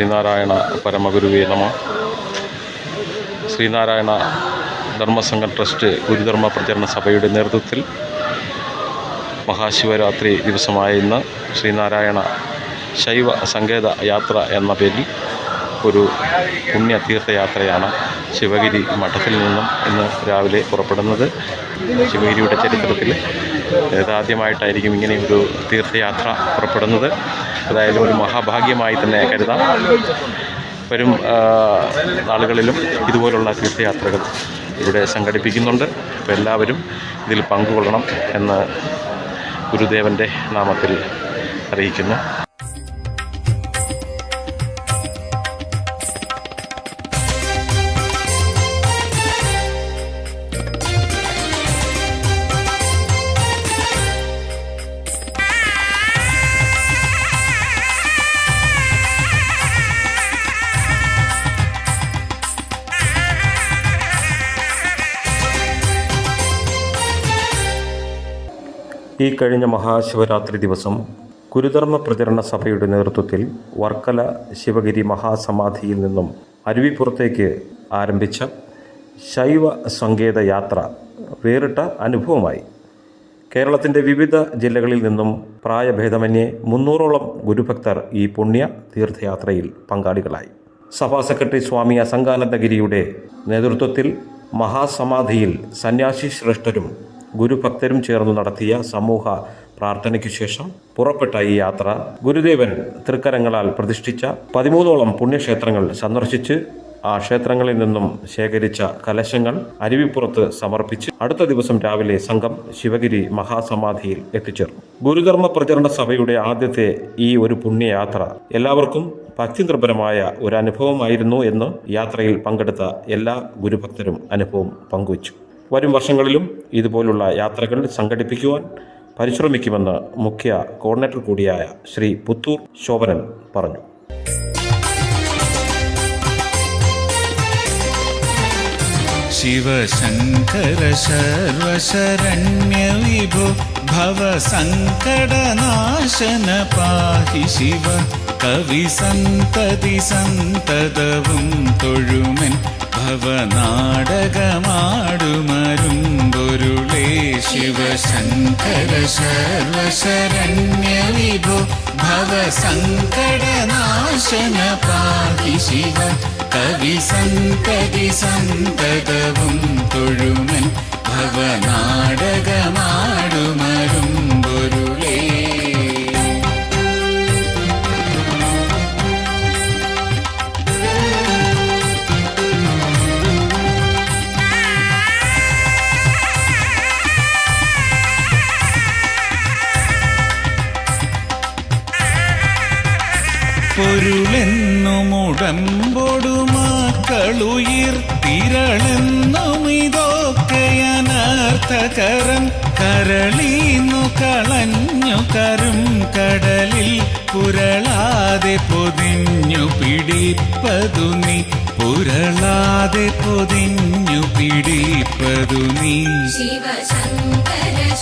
ശ്രീനാരായണ പരമഗുരുവേ നമ. ശ്രീനാരായണ ധർമ്മസംഘ ട്രസ്റ്റ് ഗുരുധർമ്മ പ്രചരണ സഭയുടെ നേതൃത്വത്തിൽ മഹാശിവരാത്രി ദിവസമായ ഇന്ന് ശ്രീനാരായണ ശൈവ സങ്കേത യാത്ര എന്ന പേരിൽ ഒരു പുണ്യ തീർത്ഥയാത്രയാണ് ശിവഗിരി മഠത്തിൽ നിന്നും ഇന്ന് രാവിലെ പുറപ്പെടുന്നത്. ശിവഗിരിയുടെ ചരിത്രത്തിൽ ഇതാദ്യമായിട്ടായിരിക്കും ഇങ്ങനെ ഒരു തീർത്ഥയാത്ര പുറപ്പെടുന്നത്. അതായാലും ഒരു മഹാഭാഗ്യമായി തന്നെ കരുതാം. വരും നാളുകളിലും ഇതുപോലുള്ള തീർത്ഥയാത്രകൾ ഇവിടെ സംഘടിപ്പിക്കുന്നുണ്ട്. അപ്പോൾ എല്ലാവരും ഇതിൽ പങ്കുകൊള്ളണം എന്ന് ഗുരുദേവന്റെ നാമത്തിൽ അറിയിക്കുന്നു. ഈ കഴിഞ്ഞ മഹാശിവരാത്രി ദിവസം ഗുരുധർമ്മ പ്രചരണ സഭയുടെ നേതൃത്വത്തിൽ വർക്കല ശിവഗിരി മഹാസമാധിയിൽ നിന്നും അരുവിപ്പുറത്തേക്ക് ആരംഭിച്ച ശൈവ സങ്കേത യാത്ര വേറിട്ട അനുഭവമായി. കേരളത്തിന്റെ വിവിധ ജില്ലകളിൽ നിന്നും പ്രായഭേദമന്യേ മുന്നൂറോളം ഗുരുഭക്തർ ഈ പുണ്യ തീർത്ഥയാത്രയിൽ പങ്കാളികളായി. സഭാ സെക്രട്ടറി സ്വാമി അസംഗാനന്ദഗിരിയുടെ നേതൃത്വത്തിൽ മഹാസമാധിയിൽ സന്യാസി ശ്രേഷ്ഠരും ഗുരുഭക്തരും ചേർന്ന് നടത്തിയ സമൂഹ പ്രാർത്ഥനയ്ക്കു ശേഷം പുറപ്പെട്ട ഈ യാത്ര ഗുരുദേവൻ തൃക്കരങ്ങളാൽ പ്രതിഷ്ഠിച്ച പതിമൂന്നോളം പുണ്യക്ഷേത്രങ്ങൾ സന്ദർശിച്ച് ആ ക്ഷേത്രങ്ങളിൽ നിന്നും ശേഖരിച്ച കലശങ്ങൾ അരുവിപ്പുറത്ത് സമർപ്പിച്ച് അടുത്ത ദിവസം രാവിലെ സംഘം ശിവഗിരി മഹാസമാധിയിൽ എത്തിച്ചേർന്നു. ഗുരുധർമ്മ പ്രചരണ സഭയുടെ ആദ്യത്തെ ഈ ഒരു പുണ്യയാത്ര എല്ലാവർക്കും ഭക്തിനിർഭരമായ ഒരു അനുഭവമായിരുന്നു എന്ന് യാത്രയിൽ പങ്കെടുത്ത എല്ലാ ഗുരുഭക്തരും അനുഭവം പങ്കുവച്ചു. വരും വർഷങ്ങളിലും ഇതുപോലുള്ള യാത്രകൾ സംഘടിപ്പിക്കുവാൻ പരിശ്രമിക്കുമെന്ന് മുഖ്യ കോർഡിനേറ്റർ കൂടിയായ ശ്രീ പുത്തൂർ ശോഭനൻ പറഞ്ഞു. ശിവശങ്കര സർവശരണ്യ വിഭു ഭവ സങ്കടനാശന പാഹി ശിവ. शिव കവിസന്തതി സന്തതവും തൊഴുമൻ ഭവനാടകമാടുമരുമ്പൊരുളേ ശിവശങ്കര സർവശരണ്യവിഭോ ഭവസങ്കടനാശന പാഹി ശിവ കവിസന്തതി സന്തതവും തൊഴുമൻ ഭവനാടകമാടുമരുമ്പൊരുളേ കരം കരളീന്നു കളഞ്ഞു കരും കടലിൽ പുരളാതെ പൊതിഞ്ഞു പിടിപ്പതു നീ. പുരളാതെ പൊതിഞ്ഞു പിടിപ്പതു നീ. ശിവശങ്കര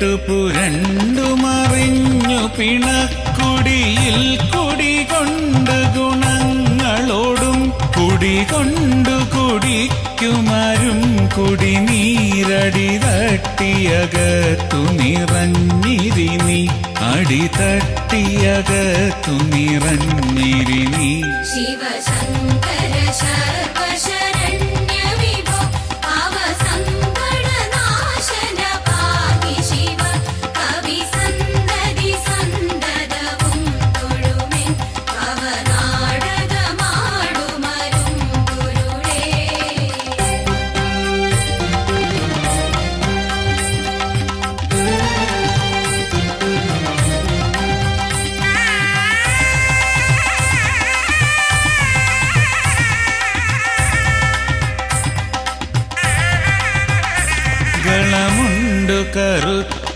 പിടിവെട്ടു പുരണ്ടു മറിഞ്ഞു പിണക്കുടിയിൽ കുടികൊണ്ട് ഗുണങ്ങളോടും കുടികൊണ്ടു കുടിക്കുമരും കുടിനീരടി തട്ടിയകത്തു നിറഞ്ഞിരിനി അടി തട്ടിയകത്തു നിറഞ്ഞിരി നീ.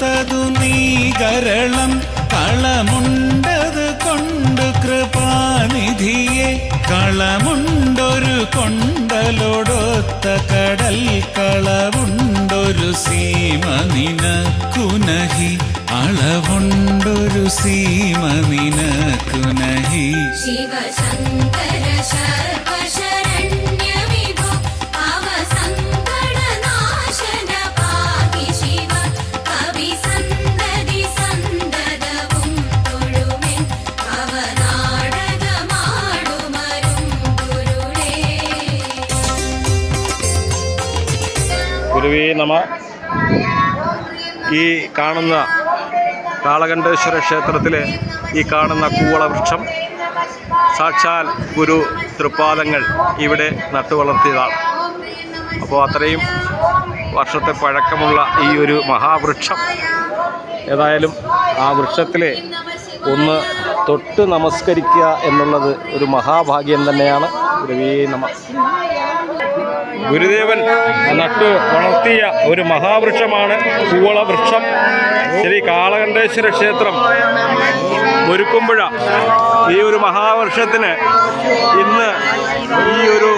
കറുത്തതു നീ കരളം കളമുണ്ടത് കൊണ്ട് കൃപാനിധിയെ കളമുണ്ടൊരു കൊണ്ടലോടൊത്ത കടൽ കളവുണ്ടൊരു സീമ നിനക്കുനഹി അളവുണ്ടൊരു സീമ നിനക്കുനഹി ശിവശങ്കര ശർവശരണ്യ നമ. ഈ കാണുന്ന കാളകണ്ഠേശ്വര ക്ഷേത്രത്തിലെ ഈ കാണുന്ന കൂവളവൃക്ഷം സാക്ഷാൽ ഗുരു തൃപ്പാദങ്ങൾ ഇവിടെ നട്ടുവളർത്തിയതാണ് അപ്പോൾ അത്രയും വർഷത്തെ പഴക്കമുള്ള ഈ ഒരു മഹാവൃക്ഷം. ഏതായാലും ആ വൃക്ഷത്തിലെ ഒന്ന് തൊട്ട് നമസ്കരിക്കുക എന്നുള്ളത് ഒരു മഹാഭാഗ്യം തന്നെയാണ്. ഗുരുവേ നമ. ഗുരുദേവൻ നട്ടു വളർത്തിയ ഒരു മഹാവൃക്ഷമാണ് കൂവള വൃക്ഷം ശ്രീ കാളകണ്ഠേശ്വര ക്ഷേത്രം. ഒരുക്കുമ്പുഴ ഈ ഒരു മഹാവർഷത്തിന് ഇന്ന് ഈ ഒരു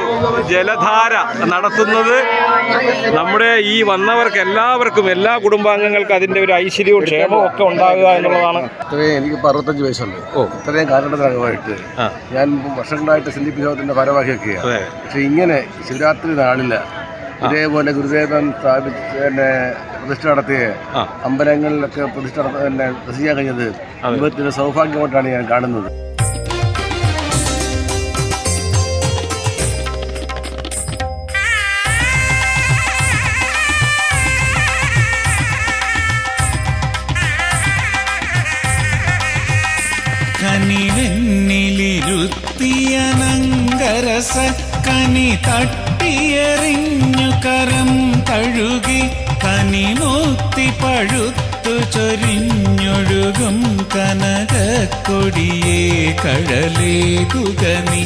ജലധാര നടത്തുന്നത് നമ്മുടെ ഈ വന്നവർക്ക് എല്ലാവർക്കും എല്ലാ കുടുംബാംഗങ്ങൾക്കും അതിന്റെ ഒരു ഐശ്വര്യവും ക്ഷേമവും ഒക്കെ ഉണ്ടാകുക എന്നുള്ളതാണ്. എനിക്ക് അറുപത്തഞ്ച് വയസ്സുണ്ട്. ഓ. ഇത്രയും കാലഘട്ടത്തിനകമായിട്ട് ഞാൻ വർഷങ്ങളായിട്ട് സിന്ധി പിതാവത്തിന്റെ ഭാരവാഹിയൊക്കെയാണ് പക്ഷെ ഇങ്ങനെ ശിവരാത്രി നാളിൽ ഇതേപോലെ ഗുരുദേവൻ സ്ഥാപിച്ച് പിന്നെ പ്രതിഷ്ഠ നടത്തിയ അമ്പലങ്ങളിലൊക്കെ പ്രതിഷ്ഠ നടത്ത പിന്നെ ദർശിക്കാൻ കഴിഞ്ഞത് ഇവത്തിന്റെ സൗഭാഗ്യമായിട്ടാണ് ഞാൻ കാണുന്നത്. കനിവെന്നിലിരുത്തിയനങ്കരസ കനി തട്ടിയെറിഞ്ഞു കരം കഴുകി കനിമൂത്തി പഴുത്തു ചൊരിഞ്ഞൊഴുകും കനകക്കൊടിയേ കഴലേകുകനി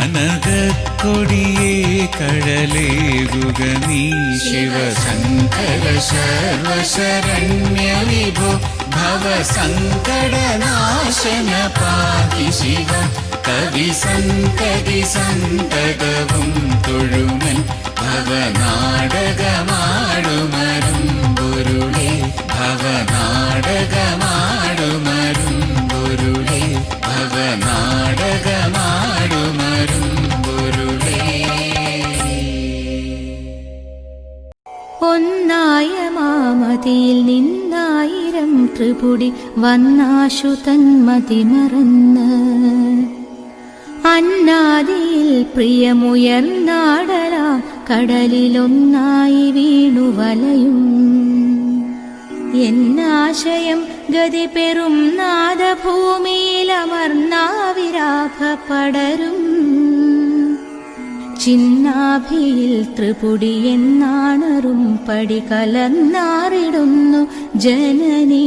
കനകക്കൊടിയേ കഴലേകുകനി ശിവശങ്കര സർവശരണ്യ വിഭോ ഭവ സങ്കടനാശന പാഹി ശിവ കവി സന്തതി സന്തതവും തൊഴുമൻ ഭവനാടകമാടുമരും പൊരുളെ ഭവനാടകമാടുമരും പൊരുളെ ഭവനാടകമാടുമരും മാമതിയിൽ നിന്നായിരം ത്രിപുടി വന്നാശു തന്മതി മറന്ന്. അന്നാദിയിൽ പ്രിയമുയർന്നാടലാം കടലിലൊന്നായി വീണു വലയും. എന്നാശയം ഗതി പെറും നാദഭൂമിയിലമർന്നാവിരാഭ പടരും. ചിന്നാഭിയിൽ ത്രിപുടി എന്നാണറും പടി കലർന്നാറിടുന്നു ജനനീ.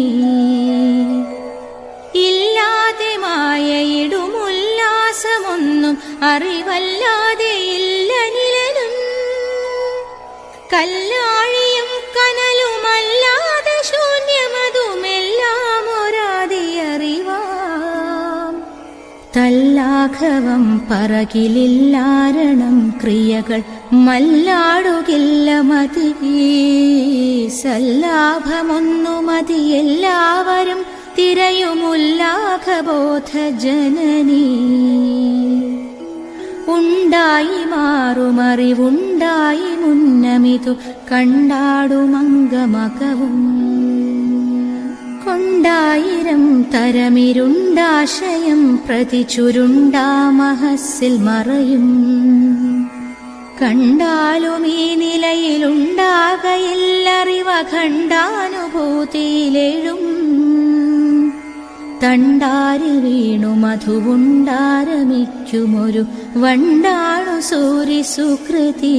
ഇല്ലാതെ മായയിടുമുല്ലാസമൊന്നും അറിവല്ലാതെ ഇല്ല നിലനും കല്ലാഴിയും കനലുമല്ലാതെ ശൂന്യമതുമെല്ലാം തല്ലാഘവം പറകിലില്ലാരണം ക്രിയകൾ മല്ലാടുകില്ല മതി. സല്ലാഭമൊന്നു മതി എല്ലാവരും തിരയുമുല്ലാഘബോധ ജനനീ ഉണ്ടായി മാറുമറിവുണ്ടായി മുന്നമിതു കണ്ടാടുമംഗമകവും. കൊണ്ടായിരം തരമിരുണ്ടാശയം പ്രതി ചുരുണ്ടാമഹസിൽ മറയും. കണ്ടാലും ഈ നിലയിലുണ്ടാകയില്ലറിവ ഖണ്ഡാനുഭൂതിയിലെഴും. തണ്ടാരിൽ വീണു മധുവുണ്ടാരമിക്കുമൊരു വണ്ടാണു സൂരി സുകൃതി.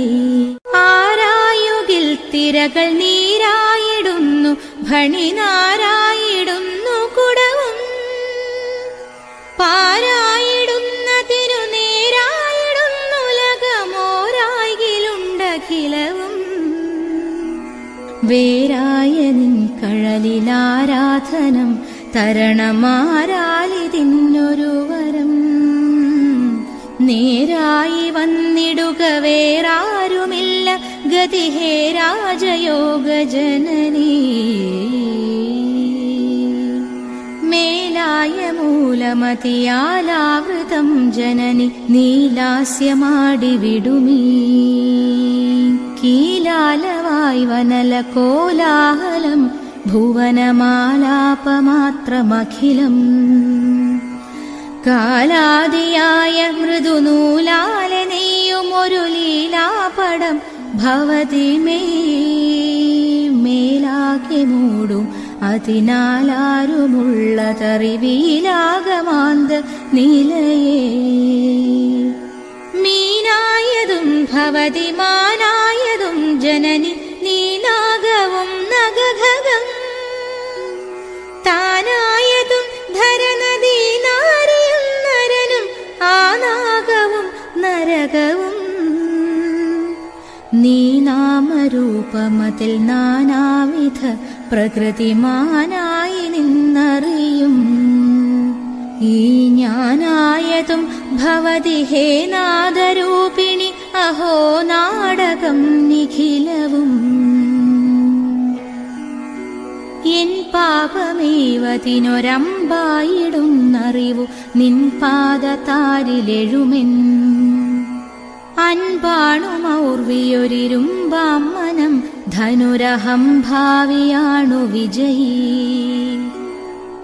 ആരായുകിൽ തിരകൾ നീരായിടുന്നു ഭണിനാരായിടുന്നു വേരായ നിൻ കഴലിലാരാധനം തരണമാരാലിതിന്നൊരു വരം നേരായി വന്നിടുക വേറാരുമില്ല ഗതിഹേ രാജയോഗ ജനനീ. മേലായ മൂലമതിയാലാവൃതം ജനനി നീലാസ്യമാടിവിടുമീ കീലാലവായി വനല കോലാഹലം ഭുവനമാലാപമാത്രമഖിലം കാലാദിയായ മൃദുനൂലാല നെയ്യുമൊരു ലീലാപടം ഭവതി മേ മേലാകെ മൂടും അതിനാലാരുമുള്ളതറിവിയിലാകമാന്ത നിലയേ. മീനായതും ഭവതി മാനായതും ജനനി നീനാഗവും നഗഘകം താനായതും ധരനദീനാരിയും നരനും ആനാഗവും നരകവും. നീ നാനാവിധ പ്രകൃതിമാനായി നിന്നറിയും. ഈ ഞാനായതും ഭവതി ഹേ നാദരൂപിണി അഹോ നാടകം നിഖിലവും. എൻ പാപമേവതിനൊരമ്പായിടുന്നറിവു നിൻ പാദതാരിലെഴുമെൻ അൻപാണുമൗർവിയൊരിരുമ്പാം മനം ധനുരഹം ഭാവിയാണു വിജയീ.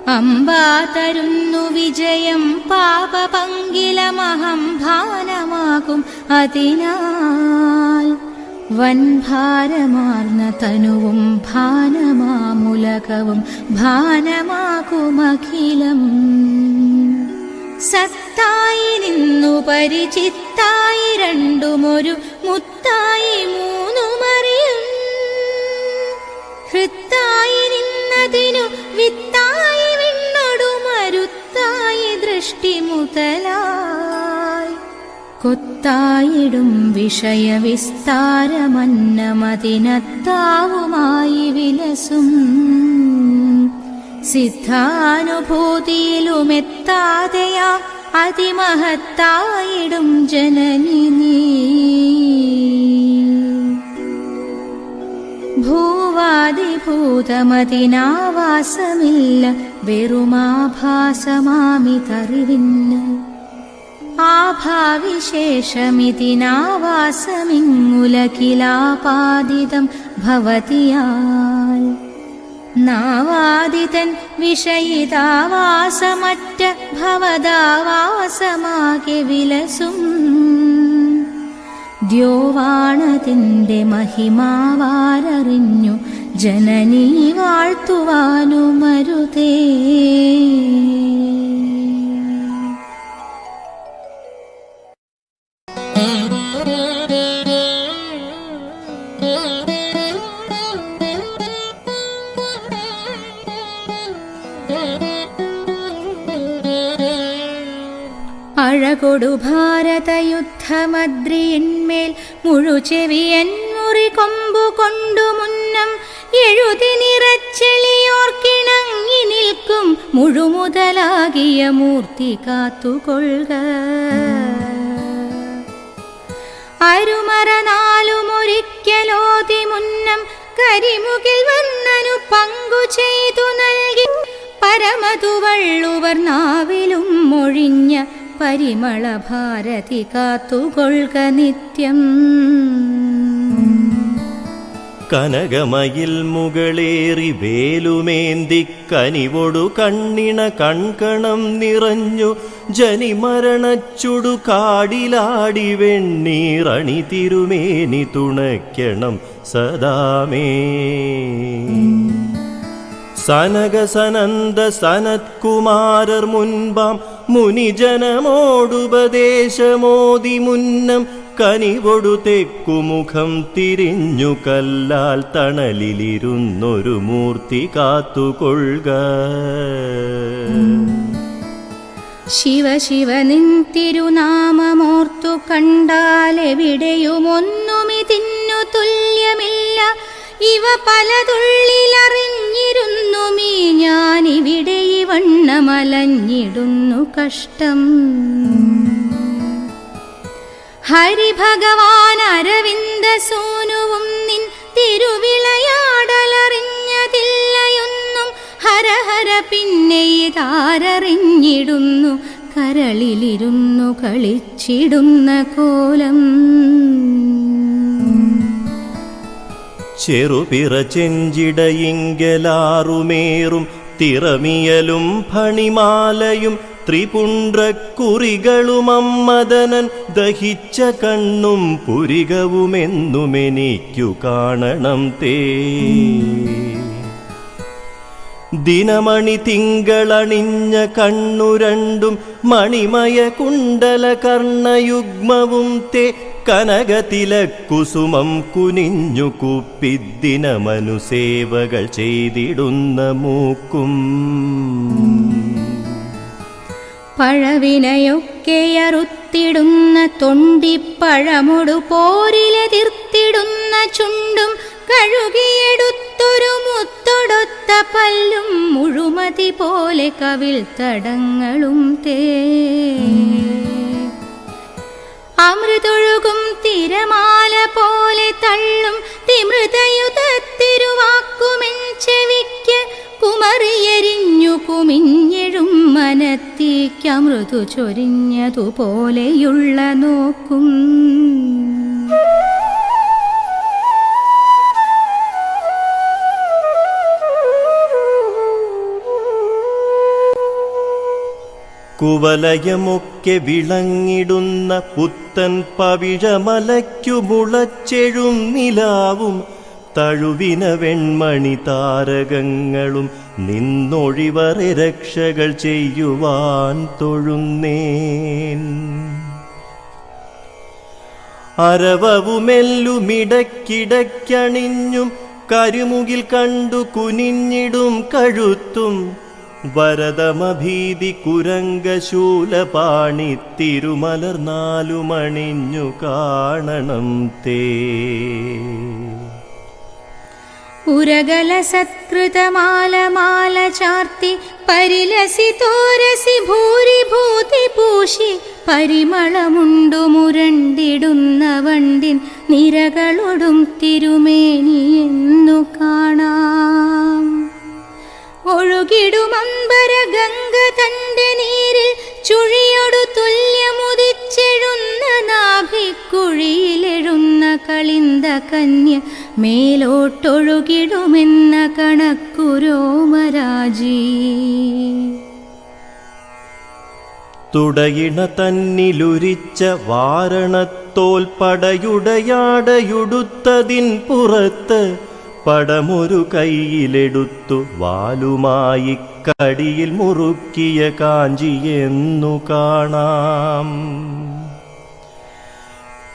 അമ്പാ തരുന്നു വിജയം പാപപങ്കിലമഹം ഭാനമാകും അതിനാൽ. വൻഭാരമാർന്ന തനുവും ഭാനമാമുലകവും ഭാനമാകുമഖിലം സത്തായി നിന്നു പരിചിത്തായി രണ്ടുമൊരു ഹൃത്തായി വിത്തായി വിണ്ണൊടുമരുത്തായി ദൃഷ്ടി മുതലായി. കൊത്തായിടും വിഷയവിസ്താരമന്നമതിനത്താവുമായി വിലസും. സിദ്ധാനുഭൂതിയിലുമെത്താതെയാ അതിമഹത്തായിടും ജനനി നീ ഭൂവാദിഭൂതമതിനാവാസമില്ല വെറുമാഭാസമാമിതറിവിന്ന് ആഭാവിശേഷമിതിനാവാസമിങ്ങുലകിലാപാദിതം ഭവതിയാൽ. നാവാദിതൻ വിഷയിതാവാസമറ്റ ഭവതാവാസമാകെ വിലസും. ദ്യോവാണതിന്റെ മഹിമാവാരറിഞ്ഞു ജനനീ വാഴ്ത്തുവാനുമരുതേ അഴകൊടു ഭാരതയുദ്ധമദ്രിയിന്മേൽ മുഴുചെവിയൻ മുറി കൊമ്പു കൊണ്ടു മുന്നം എഴുതി നിറച്ചെളിയോർക്കിണങ്ങി നിൽക്കും മുഴുമുതലാകിയ മൂർത്തി കാത്തുകൊള്ളുക. അരുമറ നാലുമൊരിക്കലോതി മുന്നം കരിമുകിൽ വന്നനു പങ്കു ചെയ്തു നൽകി. പരമതു വള്ളുവർ നാവിലും മൊഴിഞ്ഞ പരിമള ഭാരതി കാത്തുകൊള്ളുക നിത്യം. കനകമയിൽ മുകളേറി വേലുമേന്തി കനിവൊടു കണ്ണിണ കൺകണം നിറഞ്ഞു ജനിമരണച്ചുടു കാടിലാടി വെണ്ണീറണി തിരുമേനി തുണയ്ക്കണം സദാമേ. സനകസനന്ദ സനത്കുമാരർ മുൻപാം മുനിജനമോടുപദേശമോതി മുന്നം കനിവൊടു തെക്കുമുഖം തിരിഞ്ഞു കല്ലാൽ തണലിലിരുന്നൊരു മൂർത്തി കാത്തുകൊള്ളുക. ശിവ ശിവ നിൻ തിരുനാമമോർത്തു കണ്ടാലെവിടെയുമൊന്നുമിതിന്നു തുല്യമില്ല. ഇവ പലതുള്ളിലറിഞ്ഞിരുന്നുമീ ഞാനിവിടെ ഇവണ്ണമലഞ്ഞിടുന്നു കഷ്ടം. ഹരിഭഗവാൻ അരവിന്ദ സൂനുവും നിൻ തിരുവിളയാടലറിഞ്ഞതില്ലയൊന്നും ഹരഹര പിന്നെ ഇതാരറിഞ്ഞിടുന്നു കരളിലിരുന്നു കളിച്ചിടുന്ന കോലം. ചെറുപിറ ചെഞ്ചിടയിങ്കലാറുമേറും തിറമിയലും ഫണിമാലയും ത്രിപുണ്ട്രക്കുറികളും അമ്മദനൻ ദഹിച്ച കണ്ണും പുരികവുമെന്നുമെനിക്കു കാണണം തേ. ദിനമണി തിങ്കളണിഞ്ഞ കണ്ണു രണ്ടും മണിമയ കുണ്ടല കർണയുഗ്മവും തേ. കനകതിലക്കുസുമം കുനിഞ്ഞു കുപ്പിദ്ദിനമനുസേവകൾ ചെയ്തിടുന്ന മൂക്കും. പഴവിനയൊക്കെയറുത്തിടുന്ന തൊണ്ടിപ്പഴമൊടു പോരിലെതിർത്തിടുന്ന ചുണ്ടും കഴുകിയെടുത്തൊരു മുത്തൊടുത്ത പല്ലും മുഴുമതി പോലെ കവിൽ തടങ്ങളും തേ. അമൃതൊഴുകും തിരമാല പോലെ തള്ളും തിമൃതയുതത്തിരുവാക്കുമെൻ ചെവിക്ക് കുമറിയെരിഞ്ഞു കുമിഞ്ഞെഴും മനത്തേക്കമൃതു ചൊരിഞ്ഞതുപോലെയുള്ള നോക്കും. കുവലയമൊക്കെ വിളങ്ങിടുന്ന പുത്തൻ പവിഴമലയ്ക്കു മുളച്ചെഴും നിലാവും. തഴുവിന വെൺമണി താരകങ്ങളും നിന്നൊഴിവറെ രക്ഷകൾ ചെയ്യുവാൻ തൊഴുന്നേൻ. അരവവുമെല്ലുമിടക്കിടയ്ക്കണിഞ്ഞും കരുമുകിൽ കണ്ടു കുനിഞ്ഞിടും കഴുത്തും വരദമഭീതി തിരുമലർ നാലുമണിഞ്ഞു കാണണം തേ. ഉരകല പരിലസി തോരസി ഭൂരി ഭൂതി പൂശി പരിമളമുണ്ടു മുരണ്ടിടുന്ന വണ്ടിൻ നിരകളൊടും തിരുമേനി എന്നു കാണാം. ഒഴുകിടുമമ്പര ഗംഗ തന്റെ നീരിൽ ചുഴിയൊടു തുല്യമുദിച്ചെഴുന്ന നാഭിക്കുഴിയിലെഴുന്ന കളിന്ത കന്യ മേലോട്ടൊഴുകിടുമെന്ന കണക്കുരോമരാജി തുടയിണ തന്നിലുരിച്ച വാരണത്തോൽ പടയുടയാടയുടുത്തതിൻ പുറത്ത് പടമൊരു കൈയിലെടുത്തു വാലുമായി കടിയിൽ മുറുക്കിയ കാഞ്ചിയെന്നു കാണാം.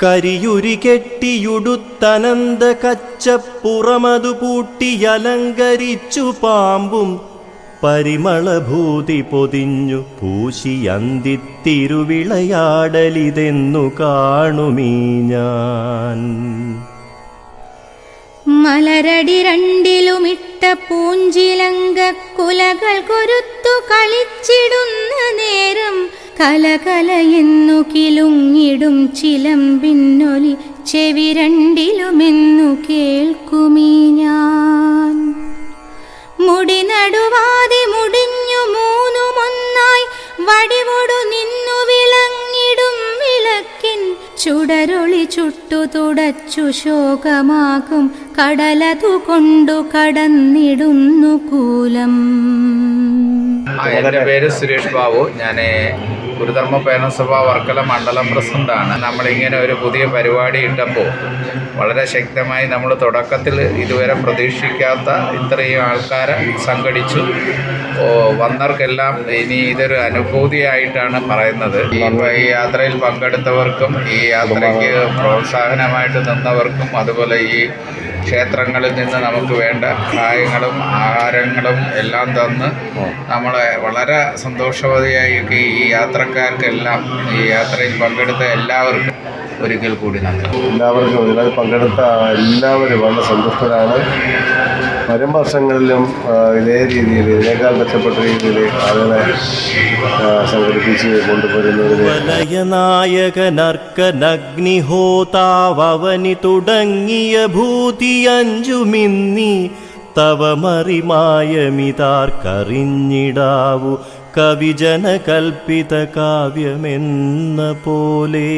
കരിയുരി കെട്ടിയുടുത്തനന്ത കച്ചപ്പുറമതു പൂട്ടിയലങ്കരിച്ചു പാമ്പും പരിമളഭൂതി പൊതിഞ്ഞു പൂശിയന്തിത്തിരുവിളയാടലിതെന്നു കാണുമീ ഞാൻ. മലരടി രണ്ടിലുമിട്ട പൂഞ്ചിലങ്ക കുലകൾ കൊരുത്തു കളിച്ചിടുന്ന നേരം കലകലയെന്നു കിലുങ്ങിടും ചിലമ്പിന്നൊലി ചെവി രണ്ടിലുമെന്നു കേൾക്കുമീ ഞാൻ മുടി നടുവാതെ മുടിഞ്ഞു മൂന്നുമൊന്നായി വടിവൊടു നിന്നു വിളങ്ങിടും വിളക്കിൻ ചുടരൊളി ചുട്ടു തുടച്ചു ശോകമാകും കടലതു കൊണ്ടു കടന്നിടുന്നു കൂലം. എന്റെ പേര് സുരേഷ് ബാബു. ഞാൻ ഗുരുധർമ്മ പേനസഭ വർക്കല മണ്ഡലം പ്രസിഡന്റാണ് നമ്മളിങ്ങനെ ഒരു പുതിയ പരിപാടി ഇട്ടപ്പോൾ വളരെ ശക്തമായി നമ്മൾ തുടക്കത്തിൽ ഇതുവരെ പ്രതീക്ഷിക്കാത്ത ഇത്രയും ആൾക്കാരെ സംഘടിച്ചു. വന്നവർക്കെല്ലാം ഇനി ഇതൊരു അനുഭൂതിയായിട്ടാണ് പറയുന്നത്. ഈ യാത്രയിൽ പങ്കെടുത്തവർക്കും ഈ യാത്രയ്ക്ക് പ്രോത്സാഹനമായിട്ട് നിന്നവർക്കും അതുപോലെ ഈ ക്ഷേത്രങ്ങളിൽ നിന്ന് നമുക്ക് വേണ്ട സഹായങ്ങളും ആഹാരങ്ങളും എല്ലാം തന്ന് നമ്മളെ വളരെ സന്തോഷവതിയായി ഈ യാത്രക്കാർക്കെല്ലാം ഈ യാത്രയിൽ പങ്കെടുത്ത എല്ലാവർക്കും ഒരിക്കൽ കൂടി നന്ദി. എല്ലാവർക്കും ഇതിനകത്ത് പങ്കെടുത്ത എല്ലാവരും വളരെ സന്തുഷ്ടരാണ്. വരും വർഷങ്ങളിലും ഇതേ രീതിയിൽ ഇതിനേക്കാൾ മെച്ചപ്പെട്ട രീതിയിൽ ആളുകളെ സംഘടിപ്പിച്ച് കൊണ്ടുവരുന്നതിന് തുടങ്ങിയ ഭൂതിയഞ്ചുമിന്നി തവ മറിമായമിതാർക്കറിഞ്ഞിടാവു കവിജന കൽപ്പിത കാവ്യമെന്ന പോലെ.